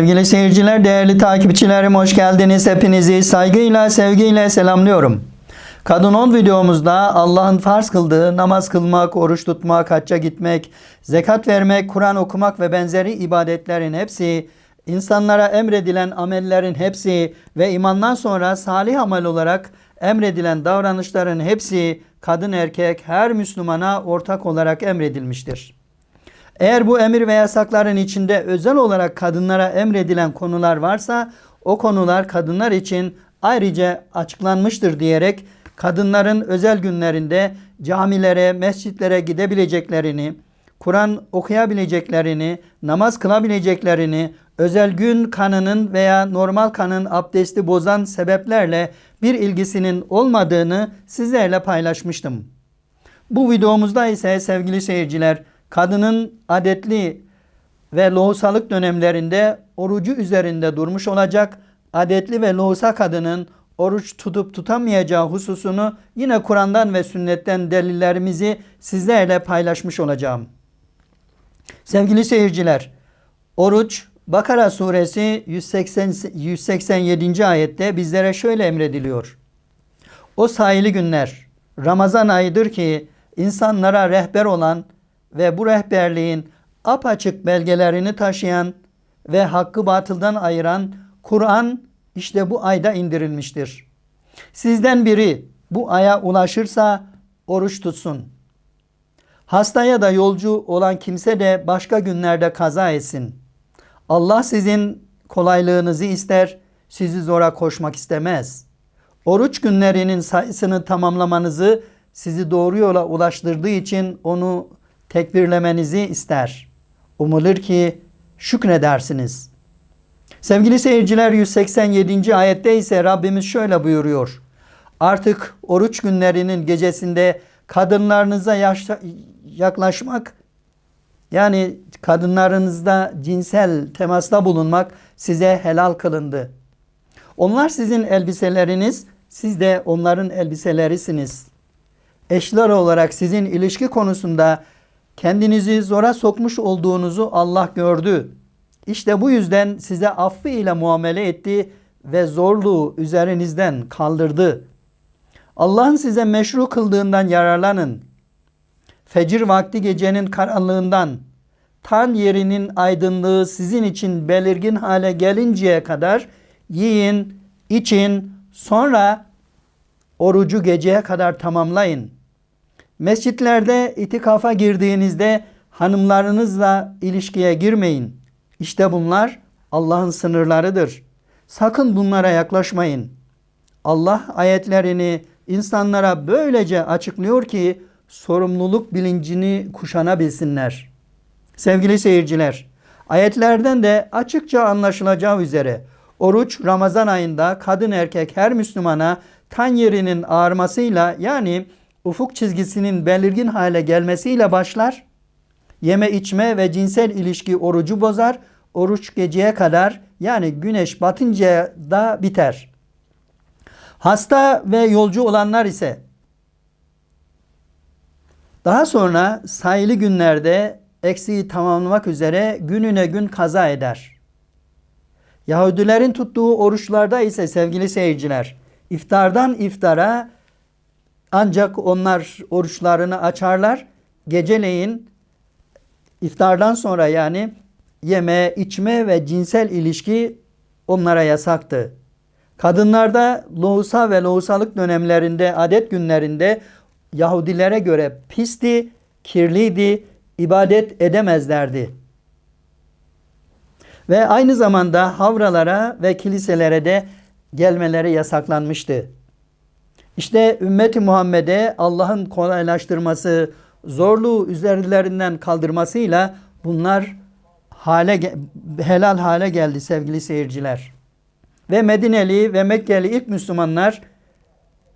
Sevgili seyirciler, değerli takipçilerim hoş geldiniz. Hepinizi saygıyla, sevgiyle selamlıyorum. Kadın 10 videomuzda Allah'ın farz kıldığı namaz kılmak, oruç tutmak, hacca gitmek, zekat vermek, Kur'an okumak ve benzeri ibadetlerin hepsi, insanlara emredilen amellerin hepsi ve imandan sonra salih amel olarak emredilen davranışların hepsi kadın erkek her Müslümana ortak olarak emredilmiştir. Eğer bu emir ve yasakların içinde özel olarak kadınlara emredilen konular varsa o konular kadınlar için ayrıca açıklanmıştır diyerek kadınların özel günlerinde camilere, mescitlere gidebileceklerini, Kur'an okuyabileceklerini, namaz kılabileceklerini, özel gün kanının veya normal kanın abdesti bozan sebeplerle bir ilgisinin olmadığını sizlerle paylaşmıştım. Bu videomuzda ise sevgili seyirciler kadının adetli ve lohusalık dönemlerinde orucu üzerinde durmuş olacak. Adetli ve lohusa kadının oruç tutup tutamayacağı hususunu yine Kur'an'dan ve sünnetten delillerimizi sizlerle paylaşmış olacağım. Sevgili seyirciler, oruç Bakara suresi 180, 187. ayette bizlere şöyle emrediliyor. O sayılı günler Ramazan ayıdır ki insanlara rehber olan ve bu rehberliğin apaçık belgelerini taşıyan ve hakkı batıldan ayıran Kur'an işte bu ayda indirilmiştir. Sizden biri bu aya ulaşırsa oruç tutsun. Hastaya da yolcu olan kimse de başka günlerde kaza etsin. Allah sizin kolaylığınızı ister, sizi zora koşmak istemez. Oruç günlerinin sayısını tamamlamanızı sizi doğru yola ulaştırdığı için onu tekbirlemenizi ister. Umulur ki şükredersiniz. Sevgili seyirciler 187. ayette ise Rabbimiz şöyle buyuruyor. Artık oruç günlerinin gecesinde kadınlarınıza yaklaşmak yani kadınlarınızda cinsel temasta bulunmak size helal kılındı. Onlar sizin elbiseleriniz, siz de onların elbiselerisiniz. Eşler olarak sizin ilişki konusunda kendinizi zora sokmuş olduğunuzu Allah gördü. İşte bu yüzden size affı ile muamele etti ve zorluğu üzerinizden kaldırdı. Allah'ın size meşru kıldığından yararlanın. Fecir vakti gecenin karanlığından, tan yerinin aydınlığı sizin için belirgin hale gelinceye kadar yiyin, için, sonra orucu geceye kadar tamamlayın. Mescitlerde itikafa girdiğinizde hanımlarınızla ilişkiye girmeyin. İşte bunlar Allah'ın sınırlarıdır. Sakın bunlara yaklaşmayın. Allah ayetlerini insanlara böylece açıklıyor ki sorumluluk bilincini kuşanabilsinler. Sevgili seyirciler, ayetlerden de açıkça anlaşılacağı üzere oruç Ramazan ayında kadın erkek her Müslümana tan yerinin ağarmasıyla yani ufuk çizgisinin belirgin hale gelmesiyle başlar. Yeme içme ve cinsel ilişki orucu bozar. Oruç geceye kadar yani güneş batınca da biter. Hasta ve yolcu olanlar ise daha sonra sayılı günlerde eksiği tamamlamak üzere gününe gün kaza eder. Yahudilerin tuttuğu oruçlarda ise sevgili seyirciler iftardan iftara ancak onlar oruçlarını açarlar. Geceleyin iftardan sonra yani yeme, içme ve cinsel ilişki onlara yasaktı. Kadınlarda lohusa ve lohusalık dönemlerinde, adet günlerinde Yahudilere göre pisti, kirliydi, ibadet edemezlerdi. Ve aynı zamanda havralara ve kiliselere de gelmeleri yasaklanmıştı. İşte ümmeti Muhammed'e Allah'ın kolaylaştırması, zorluğu üzerlerinden kaldırmasıyla bunlar hale helal hale geldi sevgili seyirciler. Ve Medineli ve Mekkeli ilk Müslümanlar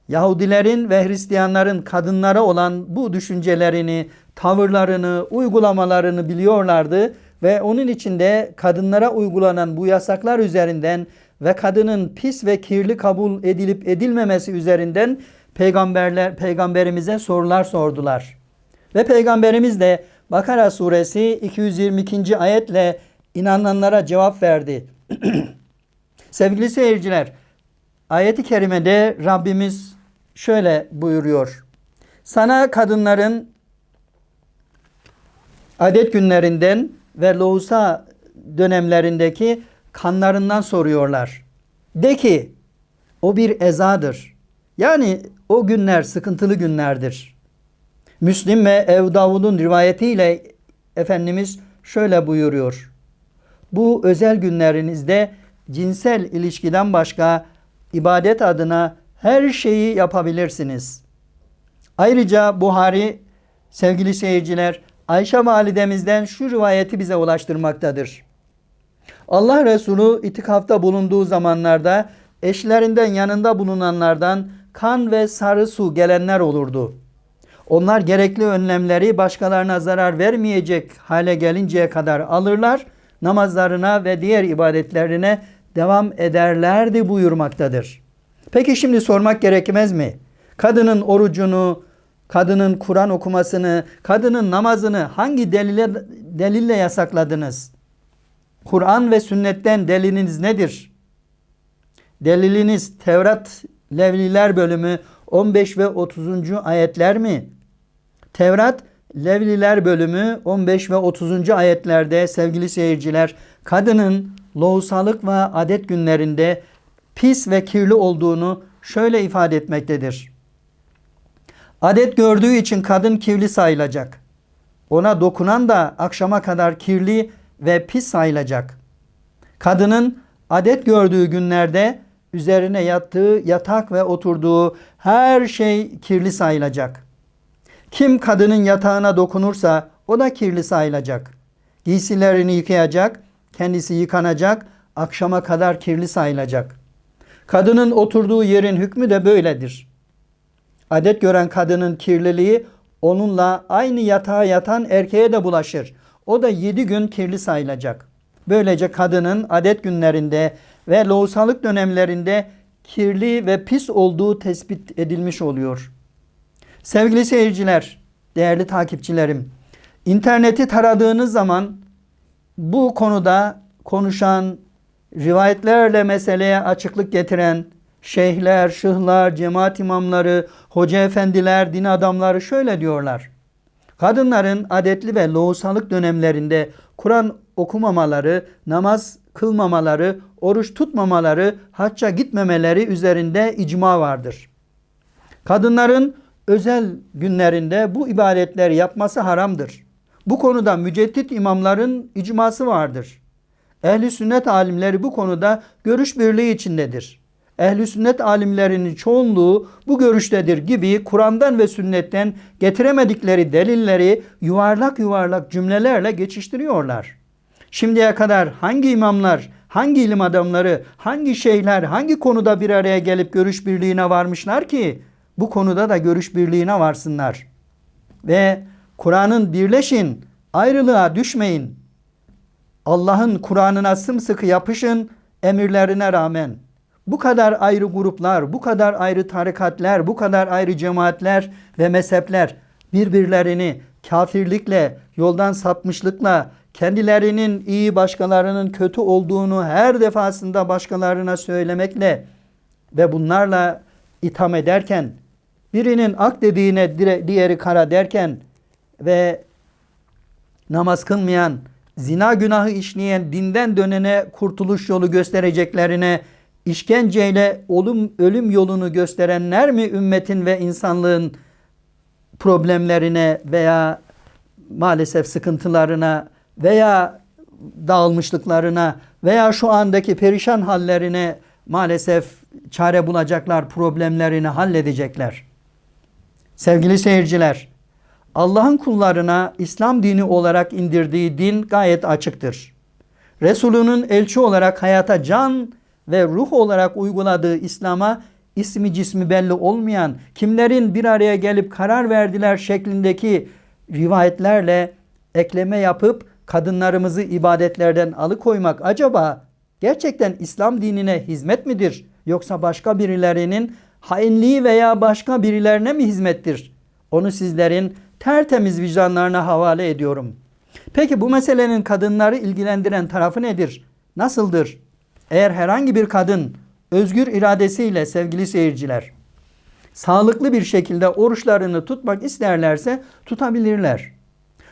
Yahudilerin ve Hristiyanların kadınlara olan bu düşüncelerini, tavırlarını, uygulamalarını biliyorlardı ve onun içinde kadınlara uygulanan bu yasaklar üzerinden ve kadının pis ve kirli kabul edilip edilmemesi üzerinden peygamberler peygamberimize sorular sordular. Ve peygamberimiz de Bakara suresi 222. ayetle inananlara cevap verdi. Sevgili seyirciler, ayeti kerimede Rabbimiz şöyle buyuruyor. Sana kadınların adet günlerinden ve lohusa dönemlerindeki kanlarından soruyorlar. De ki o bir ezadır. Yani o günler sıkıntılı günlerdir. Müslim ve Ev Davud'un rivayetiyle Efendimiz şöyle buyuruyor. Bu özel günlerinizde cinsel ilişkiden başka ibadet adına her şeyi yapabilirsiniz. Ayrıca Buhari sevgili seyirciler Ayşe validemizden şu rivayeti bize ulaştırmaktadır. Allah Resulü itikafta bulunduğu zamanlarda eşlerinden yanında bulunanlardan kan ve sarı su gelenler olurdu. Onlar gerekli önlemleri başkalarına zarar vermeyecek hale gelinceye kadar alırlar, namazlarına ve diğer ibadetlerine devam ederlerdi buyurmaktadır. Peki şimdi sormak gerekmez mi? Kadının orucunu, kadının Kur'an okumasını, kadının namazını hangi delile, delille yasakladınız? Kur'an ve sünnetten deliliniz nedir? Deliliniz Tevrat Levliler bölümü 15 ve 30. ayetler mi? Tevrat Levliler bölümü 15 ve 30. ayetlerde sevgili seyirciler kadının lohusalık ve adet günlerinde pis ve kirli olduğunu şöyle ifade etmektedir. Adet gördüğü için kadın kirli sayılacak. Ona dokunan da akşama kadar kirli ve pis sayılacak. Kadının adet gördüğü günlerde üzerine yattığı yatak ve oturduğu her şey kirli sayılacak. Kim kadının yatağına dokunursa o da kirli sayılacak. Giysilerini yıkayacak, kendisi yıkanacak, akşama kadar kirli sayılacak. Kadının oturduğu yerin hükmü de böyledir. Adet gören kadının kirliliği onunla aynı yatağa yatan erkeğe de bulaşır. O da yedi gün kirli sayılacak. Böylece kadının adet günlerinde ve lohusalık dönemlerinde kirli ve pis olduğu tespit edilmiş oluyor. Sevgili seyirciler, değerli takipçilerim, interneti taradığınız zaman bu konuda konuşan, rivayetlerle meseleye açıklık getiren şeyhler, şıhlar, cemaat imamları, hoca efendiler, din adamları şöyle diyorlar. Kadınların adetli ve lohusalık dönemlerinde Kur'an okumamaları, namaz kılmamaları, oruç tutmamaları, hacca gitmemeleri üzerinde icma vardır. Kadınların özel günlerinde bu ibadetleri yapması haramdır. Bu konuda müceddit imamların icması vardır. Ehli sünnet alimleri bu konuda görüş birliği içindedir. Ehli sünnet alimlerinin çoğunluğu bu görüştedir gibi Kur'an'dan ve sünnetten getiremedikleri delilleri yuvarlak yuvarlak cümlelerle geçiştiriyorlar. Şimdiye kadar hangi imamlar, hangi ilim adamları, hangi şeyhler hangi konuda bir araya gelip görüş birliğine varmışlar ki bu konuda da görüş birliğine varsınlar. Ve Kur'an'ın birleşin, ayrılığa düşmeyin. Allah'ın Kur'an'ına sımsıkı yapışın emirlerine rağmen. Bu kadar ayrı gruplar, bu kadar ayrı tarikatler, bu kadar ayrı cemaatler ve mezhepler birbirlerini kafirlikle, yoldan sapmışlıkla, kendilerinin iyi başkalarının kötü olduğunu her defasında başkalarına söylemekle ve bunlarla itham ederken birinin ak dediğine diğeri kara derken ve namaz kılmayan, zina günahı işleyen, dinden dönene kurtuluş yolu göstereceklerine işkenceyle ölüm, ölüm yolunu gösterenler mi ümmetin ve insanlığın problemlerine veya maalesef sıkıntılarına veya dağılmışlıklarına veya şu andaki perişan hallerine maalesef çare bulacaklar, problemlerini halledecekler. Sevgili seyirciler, Allah'ın kullarına İslam dini olarak indirdiği din gayet açıktır. Resulünün elçi olarak hayata can ve ruh olarak uyguladığı İslam'a ismi cismi belli olmayan kimlerin bir araya gelip karar verdiler şeklindeki rivayetlerle ekleme yapıp kadınlarımızı ibadetlerden alıkoymak acaba gerçekten İslam dinine hizmet midir? Yoksa başka birilerinin hainliği veya başka birilerine mi hizmettir? Onu sizlerin tertemiz vicdanlarına havale ediyorum. Peki bu meselenin kadınları ilgilendiren tarafı nedir? Nasıldır? Eğer herhangi bir kadın özgür iradesiyle sevgili seyirciler sağlıklı bir şekilde oruçlarını tutmak isterlerse tutabilirler.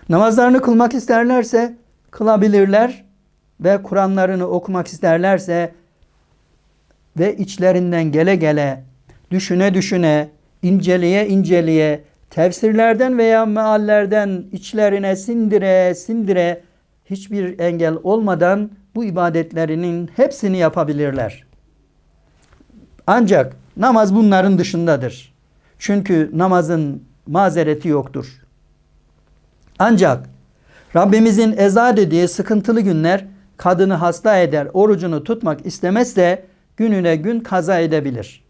Namazlarını kılmak isterlerse kılabilirler ve Kur'anlarını okumak isterlerse ve içlerinden gele gele düşüne düşüne inceleye inceleye tefsirlerden veya meallerden içlerine sindire sindire hiçbir engel olmadan bu ibadetlerinin hepsini yapabilirler. Ancak namaz bunların dışındadır. Çünkü namazın mazereti yoktur. Ancak Rabbimizin eza dediği sıkıntılı günler kadını hasta eder, orucunu tutmak istemezse gününe gün kaza edebilir.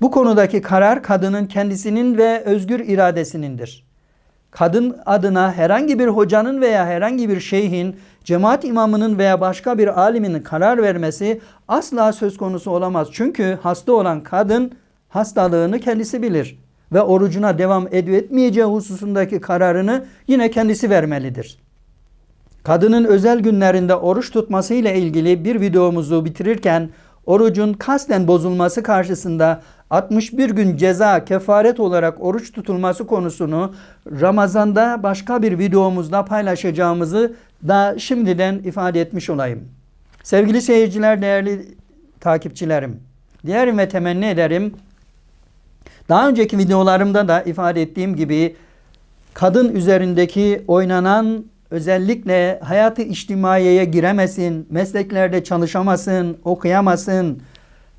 Bu konudaki karar kadının kendisinin ve özgür iradesinindir. Kadın adına herhangi bir hocanın veya herhangi bir şeyhin, cemaat imamının veya başka bir alimin karar vermesi asla söz konusu olamaz. Çünkü hasta olan kadın hastalığını kendisi bilir ve orucuna devam edip etmeyeceği hususundaki kararını yine kendisi vermelidir. Kadının özel günlerinde oruç tutması ile ilgili bir videomuzu bitirirken orucun kasten bozulması karşısında 61 gün ceza kefaret olarak oruç tutulması konusunu Ramazan'da başka bir videomuzda paylaşacağımızı da şimdiden ifade etmiş olayım. Sevgili seyirciler, değerli takipçilerim, dilerim ve temenni ederim. Daha önceki videolarımda da ifade ettiğim gibi kadın üzerindeki oynanan özellikle hayatı içtimaiyeye giremesin, mesleklerde çalışamasın, okuyamasın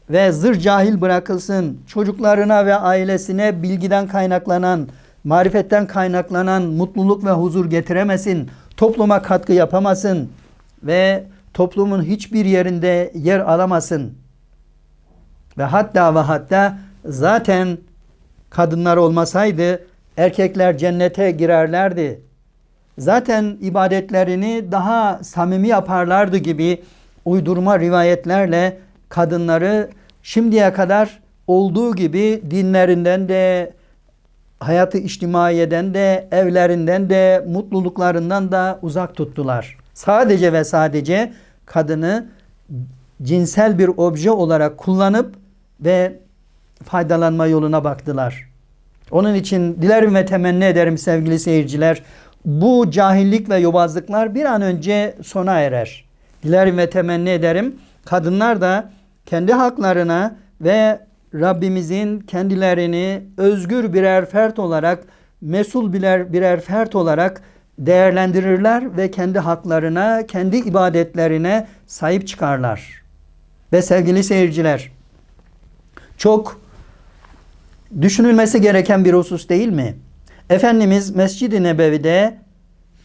ve zır cahil bırakılsın. Çocuklarına ve ailesine bilgiden kaynaklanan, marifetten kaynaklanan mutluluk ve huzur getiremesin. Topluma katkı yapamasın ve toplumun hiçbir yerinde yer alamasın. Ve hatta ve hatta zaten kadınlar olmasaydı erkekler cennete girerlerdi zaten ibadetlerini daha samimi yaparlardı gibi uydurma rivayetlerle kadınları şimdiye kadar olduğu gibi dinlerinden de hayatı içtimaiyeden de evlerinden de mutluluklarından da uzak tuttular. Sadece ve sadece kadını cinsel bir obje olarak kullanıp ve faydalanma yoluna baktılar. Onun için dilerim ve temenni ederim sevgili seyirciler bu cahillik ve yobazlıklar bir an önce sona erer. Dilerim ve temenni ederim. Kadınlar da kendi haklarına ve Rabbimizin kendilerini özgür birer fert olarak, mesul birer, birer fert olarak değerlendirirler ve kendi haklarına, kendi ibadetlerine sahip çıkarlar. Ve sevgili seyirciler, çok düşünülmesi gereken bir husus değil mi? Efendimiz Mescid-i Nebevi'de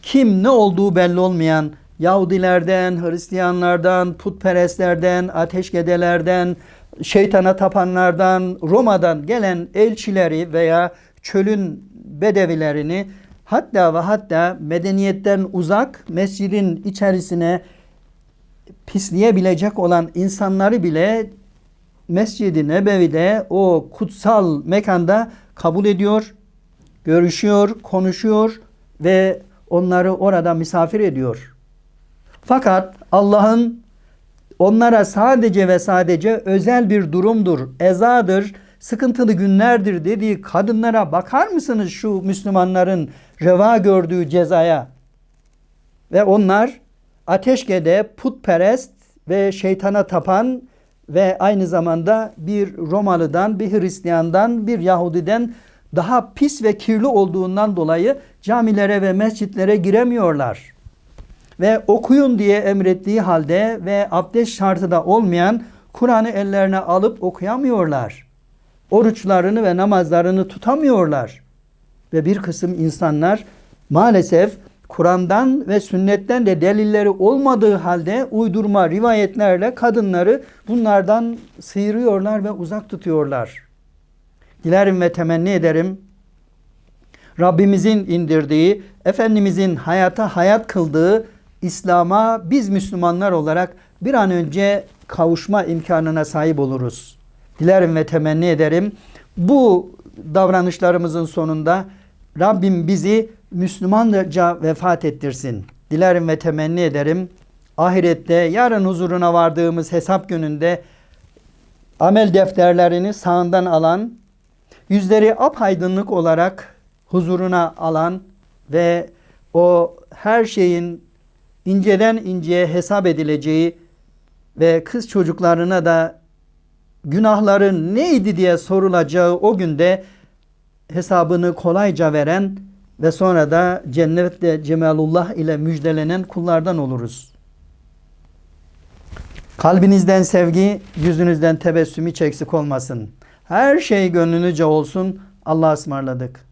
kim ne olduğu belli olmayan Yahudilerden, Hristiyanlardan, putperestlerden, ateşgedelerden, şeytana tapanlardan, Roma'dan gelen elçileri veya çölün bedevilerini hatta ve hatta medeniyetten uzak mescidin içerisine pisleyebilecek olan insanları bile Mescid-i Nebevi'de o kutsal mekanda kabul ediyor görüşüyor, konuşuyor ve onları orada misafir ediyor. Fakat Allah'ın onlara sadece ve sadece özel bir durumdur, ezadır, sıkıntılı günlerdir dediği kadınlara bakar mısınız şu Müslümanların reva gördüğü cezaya? Ve onlar ateşkede putperest ve şeytana tapan ve aynı zamanda bir Romalı'dan, bir Hristiyan'dan, bir Yahudiden daha pis ve kirli olduğundan dolayı camilere ve mescitlere giremiyorlar. Ve okuyun diye emrettiği halde ve abdest şartı da olmayan Kur'an'ı ellerine alıp okuyamıyorlar. Oruçlarını ve namazlarını tutamıyorlar. Ve bir kısım insanlar maalesef Kur'an'dan ve sünnetten de delilleri olmadığı halde uydurma rivayetlerle kadınları bunlardan sıyırıyorlar ve uzak tutuyorlar. Dilerim ve temenni ederim. Rabbimizin indirdiği, Efendimizin hayata hayat kıldığı İslam'a biz Müslümanlar olarak bir an önce kavuşma imkanına sahip oluruz. Dilerim ve temenni ederim. Bu davranışlarımızın sonunda Rabbim bizi Müslümanca vefat ettirsin. dilerim ve temenni ederim. Ahirette yarın huzuruna vardığımız hesap gününde amel defterlerini sağından alan, yüzleri apaydınlık olarak huzuruna alan ve o her şeyin inceden inceye hesap edileceği ve kız çocuklarına da günahları neydi diye sorulacağı o günde hesabını kolayca veren ve sonra da cennette cemalullah ile müjdelenen kullardan oluruz. Kalbinizden sevgi, yüzünüzden tebessüm hiç eksik olmasın. Her şey gönlünüzce olsun. Allah'a ısmarladık.